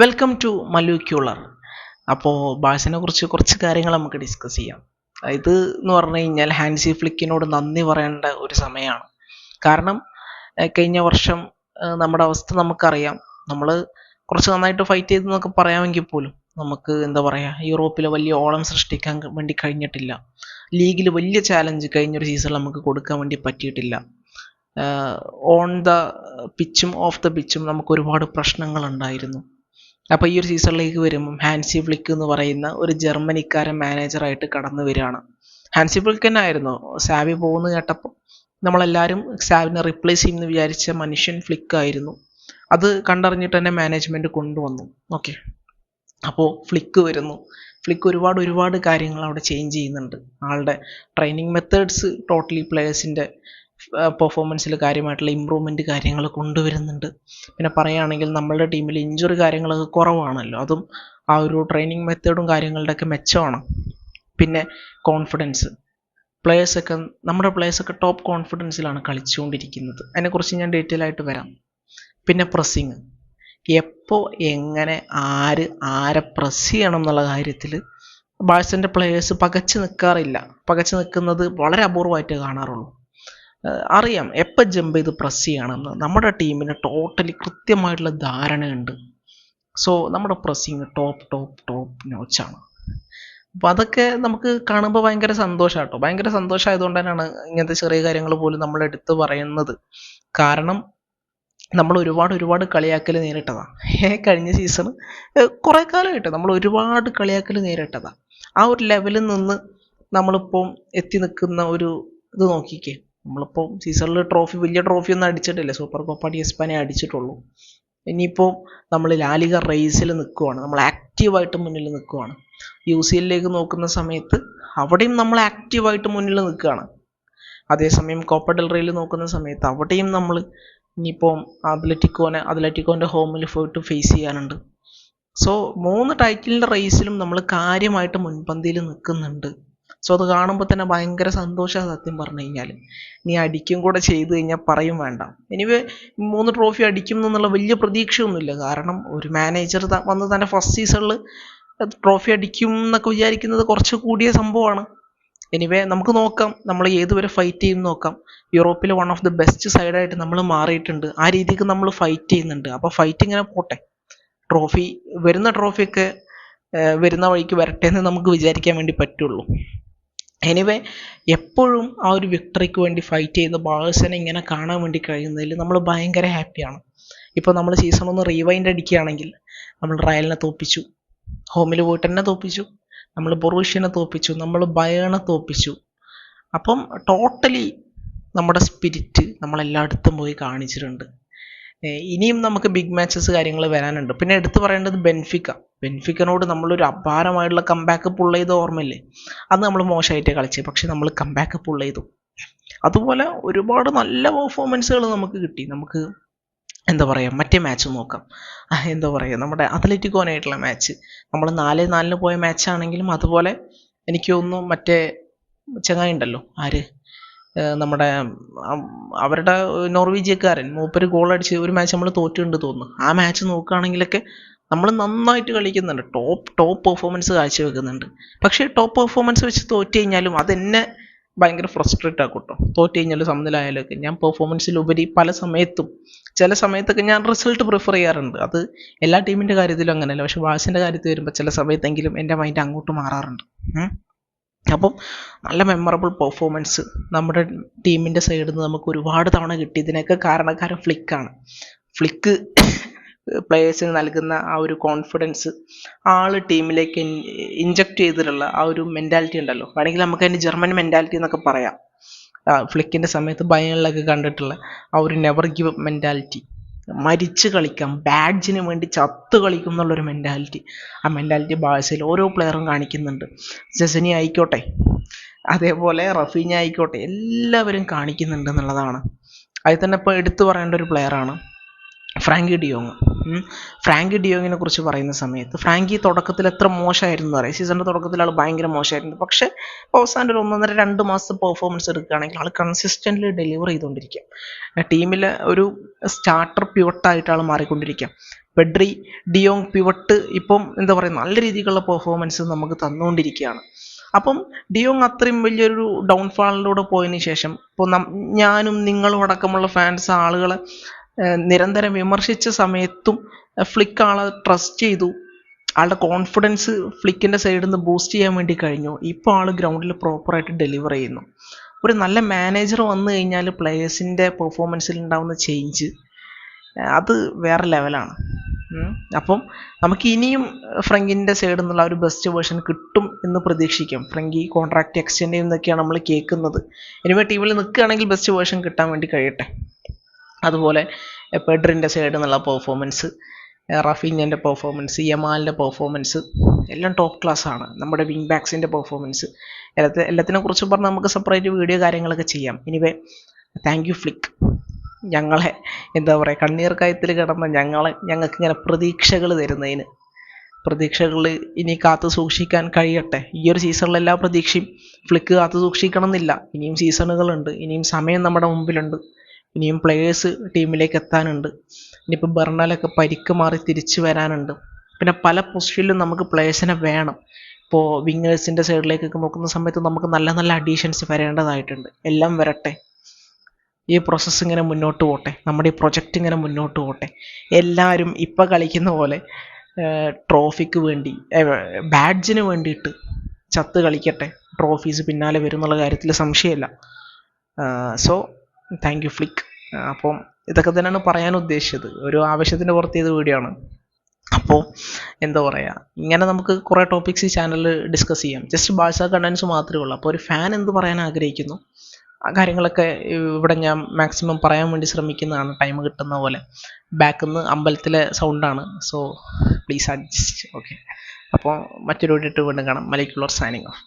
Welcome to മലൂക്യുളർ അപ്പോൾ ബാഴ്സിനെ കുറിച്ച് കുറച്ച് കാര്യങ്ങൾ നമുക്ക് ഡിസ്കസ് ചെയ്യാം. ഇത് എന്ന് പറഞ്ഞു കഴിഞ്ഞാൽ ഹാൻസി ഫ്ലിക്കിനോട് നന്ദി പറയേണ്ട ഒരു സമയമാണ്. കാരണം കഴിഞ്ഞ വർഷം നമ്മുടെ അവസ്ഥ നമുക്കറിയാം. നമ്മൾ കുറച്ച് നന്നായിട്ട് ഫൈറ്റ് ചെയ്തു എന്നൊക്കെ പറയാമെങ്കിൽ പോലും നമുക്ക് എന്താ പറയുക യൂറോപ്പിലെ വലിയ ഓളം സൃഷ്ടിക്കാൻ വേണ്ടി കഴിഞ്ഞിട്ടില്ല. ലീഗിൽ വലിയ ചാലഞ്ച് കഴിഞ്ഞൊരു സീസണിൽ നമുക്ക് കൊടുക്കാൻ വേണ്ടി പറ്റിയിട്ടില്ല. ഓൺ ദ പിച്ചും ഓഫ് ദ പിച്ചും നമുക്ക് ഒരുപാട് പ്രശ്നങ്ങൾ ഉണ്ടായിരുന്നു. അപ്പോൾ ഈ ഒരു സീസണിലേക്ക് വരുമ്പം ഹാൻസി ഫ്ലിക്ക് എന്ന് പറയുന്ന ഒരു ജർമ്മനിക്കാരൻ മാനേജറായിട്ട് കടന്നു വരികയാണ്. ഹാൻസി ഫ്ലിക്ക് തന്നെ ആയിരുന്നു. സാവി പോകുന്നു കേട്ടപ്പോൾ നമ്മളെല്ലാവരും സാവിനെ റിപ്ലേസ് ചെയ്യുമെന്ന് വിചാരിച്ച മനുഷ്യൻ ഫ്ലിക്ക് ആയിരുന്നു. അത് കണ്ടറിഞ്ഞിട്ട് തന്നെ മാനേജ്മെന്റ് കൊണ്ടുവന്നു. ഓക്കെ അപ്പോൾ ഫ്ലിക്ക് വരുന്നു. ഫ്ലിക്ക് ഒരുപാട് ഒരുപാട് കാര്യങ്ങൾ അവിടെ ചേഞ്ച് ചെയ്യുന്നുണ്ട്. ആളുടെ ട്രെയിനിങ് മെത്തേഡ്സ് ടോട്ടലി പ്ലേയേഴ്സിന്റെ പെർഫോമൻസിൽ കാര്യമായിട്ടുള്ള ഇമ്പ്രൂവ്മെന്റ് കാര്യങ്ങൾ കൊണ്ടുവരുന്നുണ്ട്. പിന്നെ പറയുകയാണെങ്കിൽ നമ്മളുടെ ടീമിൽ ഇഞ്ചുറി കാര്യങ്ങളൊക്കെ കുറവാണല്ലോ. അതും ആ ഒരു ട്രെയിനിങ് മെത്തേഡും കാര്യങ്ങളുടെയൊക്കെ മെച്ചമാണ്. പിന്നെ കോൺഫിഡൻസ് പ്ലേയേഴ്സൊക്കെ നമ്മുടെ പ്ലേയേഴ്സൊക്കെ ടോപ്പ് കോൺഫിഡൻസിലാണ് കളിച്ചുകൊണ്ടിരിക്കുന്നത്. അതിനെക്കുറിച്ച് ഞാൻ ഡീറ്റെയിൽ ആയിട്ട് വരാം. പിന്നെ പ്രസ്സിങ് എപ്പോൾ എങ്ങനെ ആര് ആരെ പ്രസ് ചെയ്യണം എന്നുള്ള കാര്യത്തിൽ ബാഴ്സന്റെ പ്ലേയേഴ്സ് പകച്ചു നിൽക്കാറില്ല പകച്ചു നിൽക്കുന്നത് വളരെ അപൂർവമായിട്ട് കാണാറുള്ളൂ. അറിയാം. എപ്പോൾ ജമ്പ് ചെയ്ത് പ്രസ് ചെയ്യണമെന്ന്. നമ്മുടെ ടീമിന് ടോട്ടലി കൃത്യമായിട്ടുള്ള ധാരണയുണ്ട്. സോ നമ്മുടെ പ്രസ്സിങ് ടോപ്പ് ടോപ്പ് ടോപ്പ് നോച്ചാണ് അപ്പോൾ അതൊക്കെ നമുക്ക് കാണുമ്പോൾ ഭയങ്കര സന്തോഷമാണ് കേട്ടോ ഭയങ്കര സന്തോഷമായതുകൊണ്ട് തന്നെയാണ് ഇങ്ങനത്തെ ചെറിയ കാര്യങ്ങൾ പോലും നമ്മൾ എടുത്ത് പറയുന്നത്. കാരണം നമ്മൾ ഒരുപാട് ഒരുപാട് കളിയാക്കൽ നേരിട്ടതാണ് കഴിഞ്ഞ സീസൺ കുറേ കാലമായിട്ട് നമ്മൾ ഒരുപാട് കളിയാക്കൽ നേരിട്ടതാണ് ആ ഒരു ലെവലിൽ നിന്ന് നമ്മളിപ്പോൾ എത്തി നിൽക്കുന്ന ഒരു ഇത് നോക്കിക്കേ. നമ്മളിപ്പോൾ സീസണിൽ ട്രോഫി വലിയ ട്രോഫി ഒന്നും അടിച്ചിട്ടില്ല. സൂപ്പർ കോപ്പ ഡി എസ്പാനെ അടിച്ചിട്ടുള്ളൂ. ഇനിയിപ്പോൾ നമ്മൾ ലാലിക റേസിൽ നിൽക്കുവാണ് നമ്മൾ ആക്റ്റീവായിട്ട് മുന്നിൽ നിൽക്കുവാണ് യു സി എല്ലിലേക്ക് നോക്കുന്ന സമയത്ത് അവിടെയും നമ്മൾ ആക്റ്റീവായിട്ട് മുന്നിൽ നിൽക്കുകയാണ് അതേസമയം കോപ്പ ഡെൽറയിൽ നോക്കുന്ന സമയത്ത് അവിടെയും നമ്മൾ ഇനിയിപ്പോൾ അത്ലറ്റിക്കോനെ അത്ലറ്റിക്കോന്റെ ഹോമിൽ പോയിട്ട് ഫേസ് ചെയ്യാനുണ്ട്. സോ മൂന്ന് ടൈറ്റിലിന്റെ റേസിലും നമ്മൾ കാര്യമായിട്ട് മുൻപന്തിയിൽ നിൽക്കുന്നുണ്ട് സോ അത് കാണുമ്പോൾ തന്നെ ഭയങ്കര സന്തോഷമാണ് സത്യം പറഞ്ഞു കഴിഞ്ഞാൽ നീ അടിക്കും കൂടെ ചെയ്ത് കഴിഞ്ഞാൽ പറയും വേണ്ട. എനിവേ മൂന്ന് ട്രോഫി അടിക്കും എന്നുള്ള വലിയ പ്രതീക്ഷയൊന്നുമില്ല. കാരണം ഒരു മാനേജർ വന്ന് തന്നെ ഫസ്റ്റ് സീസണിൽ ട്രോഫി അടിക്കും എന്നൊക്കെ വിചാരിക്കുന്നത് കുറച്ച് കൂടിയ സംഭവമാണ്. എനിവേ നമുക്ക് നോക്കാം. നമ്മൾ ഏതുവരെ ഫൈറ്റ് ചെയ്യും നോക്കാം. യൂറോപ്പിൽ വൺ ഓഫ് ദി ബെസ്റ്റ് സൈഡായിട്ട് നമ്മൾ മാറിയിട്ടുണ്ട്. ആ രീതിക്ക് നമ്മൾ ഫൈറ്റ് ചെയ്യുന്നുണ്ട്. അപ്പോൾ ഫൈറ്റ് ഇങ്ങനെ പോട്ടെ. ട്രോഫി വരുന്ന ട്രോഫിയൊക്കെ വരുന്ന വഴിക്ക് വരട്ടെ എന്ന് നമുക്ക് വിചാരിക്കാൻ വേണ്ടി പറ്റുള്ളൂ. എനിവേ എപ്പോഴും ആ ഒരു വിക്ടറിക്ക് വേണ്ടി ഫൈറ്റ് ചെയ്യുന്ന ബാഴ്സനെ ഇങ്ങനെ കാണാൻ വേണ്ടി കഴിയുന്നതിൽ നമ്മൾ ഭയങ്കര ഹാപ്പിയാണ് ഇപ്പോൾ നമ്മൾ സീസൺ ഒന്ന് റീവൈൻഡ് അടിക്കുകയാണെങ്കിൽ നമ്മൾ റയലിനെ തോപ്പിച്ചു ഹോമിൽ പോയിട്ട് തന്നെ തോപ്പിച്ചു നമ്മൾ ബൊറൂഷ്യനെ തോപ്പിച്ചു നമ്മൾ ബയേണെ തോപ്പിച്ചു. അപ്പം ടോട്ടലി നമ്മുടെ സ്പിരിറ്റ് നമ്മളെല്ലായിടത്തും പോയി കാണിച്ചിട്ടുണ്ട്. ഇനിയും നമുക്ക് ബിഗ് മാച്ചസ് കാര്യങ്ങൾ വരാനുണ്ട്. പിന്നെ എടുത്തു പറയേണ്ടത് ബെൻഫിക്ക. ബെൻഫിക്കനോട് നമ്മളൊരു അപാരമായിട്ടുള്ള കമ്പാക്ക് പുൾ ചെയ്ത ഓർമ്മയില്ലേ? അത് നമ്മൾ മോശമായിട്ട് കളിച്ചത് പക്ഷെ നമ്മൾ കമ്പാക്ക് പുൾ ചെയ്തു. അതുപോലെ ഒരുപാട് നല്ല പെർഫോമൻസുകൾ നമുക്ക് കിട്ടി. നമുക്ക് എന്താ പറയുക മറ്റേ മാച്ച് നോക്കാം. എന്താ പറയുക നമ്മുടെ അത്ലറ്റിക്കോനായിട്ടുള്ള മാച്ച് നമ്മൾ നാല് നാലിന് പോയ മാച്ചാണെങ്കിലും അതുപോലെ എനിക്ക് തോന്നുന്നു മറ്റേ ചങ്ങായി ഉണ്ടല്ലോ ആര്? നമ്മുടെ അവരുടെ നോർവീജിയക്കാരൻ മൂപ്പര് ഗോൾ അടിച്ച് ഒരു മാച്ച് നമ്മൾ തോറ്റിട്ടുണ്ട് തോന്നുന്നു. ആ മാച്ച് നോക്കുകയാണെങ്കിലൊക്കെ നമ്മൾ നന്നായിട്ട് കളിക്കുന്നുണ്ട്. ടോപ്പ് ടോപ്പ് പെർഫോമൻസ് കാഴ്ചവെക്കുന്നുണ്ട്. പക്ഷേ ടോപ്പ് പെർഫോമൻസ് വെച്ച് തോറ്റു കഴിഞ്ഞാലും അതെന്നെ ഭയങ്കര ഫ്രസ്ട്രേറ്റ് ആക്കും കേട്ടോ. തോറ്റു കഴിഞ്ഞാലും സമനിലായാലൊക്കെ ഞാൻ പെർഫോമൻസിലുപരി പല സമയത്തും ചില സമയത്തൊക്കെ ഞാൻ റിസൾട്ട് പ്രിഫർ ചെയ്യാറുണ്ട്. അത് എല്ലാ ടീമിന്റെ കാര്യത്തിലും അങ്ങനെയല്ല. പക്ഷേ വാസിന്റെ കാര്യത്തിൽ വരുമ്പോൾ ചില സമയത്തെങ്കിലും എന്റെ മൈൻഡ് അങ്ങോട്ട് മാറാറുണ്ട്. അപ്പം നല്ല മെമ്മറബിൾ പെർഫോമൻസ് നമ്മുടെ ടീമിന്റെ സൈഡിൽ നിന്ന് നമുക്ക് ഒരുപാട് തവണ കിട്ടിയതിനൊക്കെ കാരണക്കാരൻ ഫ്ലിക്കാണ് ഫ്ലിക്ക് പ്ലേയേഴ്സിന് നൽകുന്ന ആ ഒരു കോൺഫിഡൻസ് ആൾ ടീമിലേക്ക് ഇഞ്ചക്ട് ചെയ്തിട്ടുള്ള ആ ഒരു മെന്റാലിറ്റി ഉണ്ടല്ലോ. വേണമെങ്കിൽ നമുക്ക് അതിന് ജർമ്മൻ മെന്റാലിറ്റി എന്നൊക്കെ പറയാം. ഫ്ലിക്കിന്റെ സമയത്ത് ബയണിലൊക്കെ കണ്ടിട്ടുള്ള ആ ഒരു നെവർ ഗിവ് അപ്പ് മെന്റാലിറ്റി മരിച്ച് കളിക്കാം ബാഡ്ജിന് വേണ്ടി ചത്ത് കളിക്കും എന്നുള്ളൊരു മെന്റാലിറ്റി ആ മെന്റാലിറ്റി ബാഴ്സയിൽ ഓരോ പ്ലെയറും കാണിക്കുന്നുണ്ട്. ജസനി ആയിക്കോട്ടെ അതേപോലെ റഫീഞ്ഞ ആയിക്കോട്ടെ എല്ലാവരും കാണിക്കുന്നുണ്ട് എന്നുള്ളതാണ്. അതിൽ തന്നെ ഇപ്പോൾ എടുത്തു പറയേണ്ട ഒരു പ്ലെയറാണ് ഫ്രാങ്കി ഡിയോങ് ഫ്രാങ്കി ഡിയോങ്ങിനെ കുറിച്ച് പറയുന്ന സമയത്ത് ഫ്രാങ്കി തുടക്കത്തിൽ എത്ര മോശമായിരുന്നു പറയാം സീസണിന്റെ തുടക്കത്തിൽ ആൾ ഭയങ്കര മോശമായിരുന്നു. പക്ഷേ അവസാനം ഒരു ഒന്നൊന്നര രണ്ട് മാസം പെർഫോമൻസ് എടുക്കുകയാണെങ്കിൽ ആൾ കൺസിസ്റ്റന്റ്ലി ഡെലിവർ ചെയ്തുകൊണ്ടിരിക്കുക ടീമിലെ ഒരു സ്റ്റാർട്ടർ പ്യുവട്ടായിട്ട് ആൾ മാറിക്കൊണ്ടിരിക്കുക പെഡ്രി ഡിയോങ് പിവട്ട് ഇപ്പം എന്താ പറയുക നല്ല രീതിക്കുള്ള പെർഫോമൻസ് നമുക്ക് തന്നുകൊണ്ടിരിക്കുകയാണ്. അപ്പം ഡിയോങ് അത്രയും വലിയൊരു ഡൗൺഫാളിലൂടെ പോയതിന് ശേഷം ഇപ്പോൾ ഞാനും നിങ്ങളും അടക്കമുള്ള ഫാൻസ് ആളുകളെ നിരന്തരം വിമർശിച്ച സമയത്തും ഫ്ലിക്ക് ആളെ ട്രസ്റ്റ് ചെയ്തു. ആളുടെ കോൺഫിഡൻസ് ഫ്ലിക്കിന്റെ സൈഡിൽ നിന്ന് ബൂസ്റ്റ് ചെയ്യാൻ വേണ്ടി കഴിഞ്ഞു. ഇപ്പോൾ ആൾ ഗ്രൗണ്ടിൽ പ്രോപ്പറായിട്ട് ഡെലിവർ ചെയ്യുന്നു. ഒരു നല്ല മാനേജർ വന്നു കഴിഞ്ഞാൽ പ്ലെയേഴ്സിന്റെ പെർഫോമൻസിൽ ഉണ്ടാകുന്ന ചേഞ്ച് അത് വേറെ ലെവലാണ് അപ്പം നമുക്ക് ഇനിയും ഫ്രങ്കിന്റെ സൈഡിൽ നിന്നുള്ള ഒരു ബെസ്റ്റ് വേർഷൻ കിട്ടും എന്ന് പ്രതീക്ഷിക്കാം. ഫ്രങ്കി കോൺട്രാക്റ്റ് എക്സ്റ്റെൻഡ് ചെയ്യുന്നൊക്കെയാണ് നമ്മൾ കേൾക്കുന്നത്. ഇനിമേ ടീമിൽ നിൽക്കുകയാണെങ്കിൽ ബെസ്റ്റ് വേർഷൻ കിട്ടാൻ വേണ്ടി കഴിയട്ടെ. അതുപോലെ പെഡ്രിന്റെ സൈഡിൽ നിന്നുള്ള പെർഫോമൻസ് റഫീഞ്ഞന്റെ പെർഫോമൻസ് യമാലിന്റെ പെർഫോമൻസ് എല്ലാം ടോപ്പ് ക്ലാസ് ആണ്. നമ്മുടെ വിങ് ബാക്സിന്റെ പെർഫോമൻസ് എല്ലാത്തെ എല്ലാത്തിനെ കുറിച്ച് പറഞ്ഞാൽ നമുക്ക് സെപ്പറേറ്റ് വീഡിയോ കാര്യങ്ങളൊക്കെ ചെയ്യാം. ഇനിവേ താങ്ക് യു ഫ്ലിക്ക് ഞങ്ങളെ എന്താ പറയുക കണ്ണീർ കയത്തിൽ കിടന്ന ഞങ്ങളെ ഞങ്ങൾക്ക് ഇങ്ങനെ പ്രതീക്ഷകൾ തരുന്നതിന്. പ്രതീക്ഷകൾ ഇനി കാത്തു സൂക്ഷിക്കാൻ കഴിയട്ടെ. ഈ ഒരു സീസണിലെ എല്ലാ പ്രതീക്ഷയും ഫ്ലിക്ക് കാത്തു സൂക്ഷിക്കണം എന്നില്ല ഇനിയും സീസണുകളുണ്ട് ഇനിയും സമയം നമ്മുടെ മുമ്പിലുണ്ട്. ഇനിയും പ്ലേയേഴ്സ് ടീമിലേക്ക് എത്താനുണ്ട്. ഇനിയിപ്പോൾ ബെർണാലൊക്കെ പരിക്ക് മാറി തിരിച്ചു വരാനുണ്ട്. പിന്നെ പല പൊസിഷനിലും നമുക്ക് പ്ലേയേഴ്സിനെ വേണം. ഇപ്പോൾ വിങ്ങേഴ്സിന്റെ സൈഡിലേക്കൊക്കെ നോക്കുന്ന സമയത്ത് നമുക്ക് നല്ല നല്ല അഡീഷൻസ് വരേണ്ടതായിട്ടുണ്ട്. എല്ലാം വരട്ടെ. ഈ പ്രോസസ്സ് ഇങ്ങനെ മുന്നോട്ട് പോട്ടെ. നമ്മുടെ ഈ പ്രൊജക്റ്റ് ഇങ്ങനെ മുന്നോട്ട് പോട്ടെ. എല്ലാവരും ഇപ്പോൾ കളിക്കുന്ന പോലെ ട്രോഫിക്ക് വേണ്ടി ബാഡ്ജിന് വേണ്ടിയിട്ട് ചത്ത് കളിക്കട്ടെ. ട്രോഫീസ് പിന്നാലെ വരും എന്നുള്ള കാര്യത്തിൽ സംശയമില്ല. സോ താങ്ക് യു ഫ്ലിക്ക് അപ്പം ഇതൊക്കെ തന്നെയാണ് പറയാൻ ഉദ്ദേശിച്ചത്. ഒരു ആവശ്യത്തിന് പുറത്ത് ചെയ്ത വീഡിയോ ആണ്. അപ്പോൾ എന്താ പറയുക ഇങ്ങനെ നമുക്ക് കുറേ ടോപ്പിക്സ് ഈ ചാനലിൽ ഡിസ്കസ് ചെയ്യാം. ജസ്റ്റ് ബാഴ്സ കണ്ടൻസ് മാത്രമേ ഉള്ളൂ. അപ്പോൾ ഒരു ഫാൻ എന്ത് പറയാൻ ആഗ്രഹിക്കുന്നു? ആ കാര്യങ്ങളൊക്കെ ഇവിടെ ഞാൻ മാക്സിമം പറയാൻ വേണ്ടി ശ്രമിക്കുന്നതാണ്. ടൈം കിട്ടുന്ന പോലെ. ബാക്കിൽ നിന്ന് അമ്പലത്തിലെ സൗണ്ടാണ് സോ പ്ലീസ് അഡ്ജസ്റ്റ് ഓക്കെ അപ്പോൾ മറ്റൊരു വീഡിയോ ഇട്ട് വീണ്ടും കാണാം. മലയ്ക്കുള്ളവർ സൈനിങ് ഓഫ്